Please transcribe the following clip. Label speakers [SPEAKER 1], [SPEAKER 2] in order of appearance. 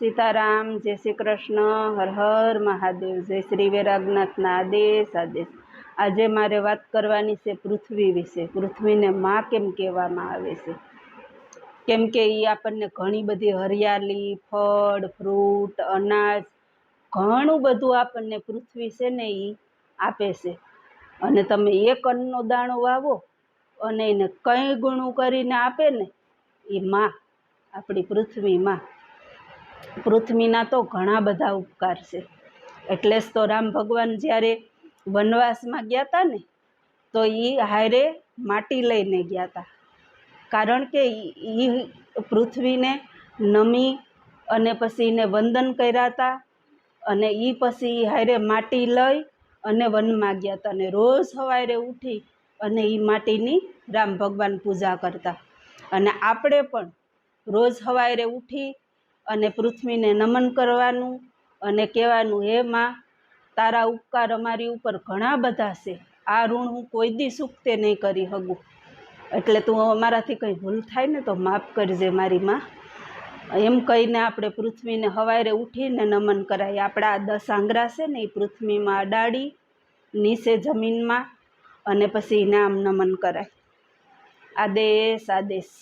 [SPEAKER 1] સીતારામ, જય શ્રી કૃષ્ણ, હર હર મહાદેવ, જય શ્રી વૈરાગનાથના આદેશ આદેશ આજે મારે વાત કરવાની છે પૃથ્વી વિશે. પૃથ્વીને માં કેમ કહેવામાં આવે છે? કેમ કે એ આપણને ઘણી બધી હરિયાળી, ફળ, ફ્રૂટ, અનાજ, ઘણું બધું આપણને પૃથ્વી છે ને એ આપે છે. અને તમે એક અન્નનો દાણો વાવો અને એને કંઈ ગુણું કરીને આપે ને એ માં, આપણી પૃથ્વી માં. પૃથ્વીના તો ઘણા બધા ઉપકાર છે. એટલે જ તો રામ ભગવાન જ્યારે વનવાસમાં ગયા હતા ને, તો એ હારે માટી લઈને ગયા હતા કારણ કે એ પૃથ્વીને નમી અને પછી એને વંદન કર્યા હતા અને એ પછી એ હારે માટી લઈ અને વનમાં ગયા હતા અને રોજ સવારે ઉઠી અને એ માટીની રામ ભગવાન પૂજા કરતા. અને આપણે પણ રોજ સવારે ઉઠી અને પૃથ્વીને નમન કરવાનું અને કહેવાનું, હે માં, તારા ઉપકાર અમારી ઉપર ઘણા બધા છે. આ ઋણ હું કોઈ દી ચૂકતે નહીં કરી શકું એટલે તું અમારાથી કંઈ ભૂલ થાય ને તો માફ કરજે મારી માં. એમ કહીને આપણે પૃથ્વીને સવારે ઉઠીને નમન કરાય. આપણા આ દસ આંગરા છે ને, એ પૃથ્વીમાં અડાડી, નીચે જમીનમાં અને પછી એને આમ નમન કરાય. આદેશ આદેશ.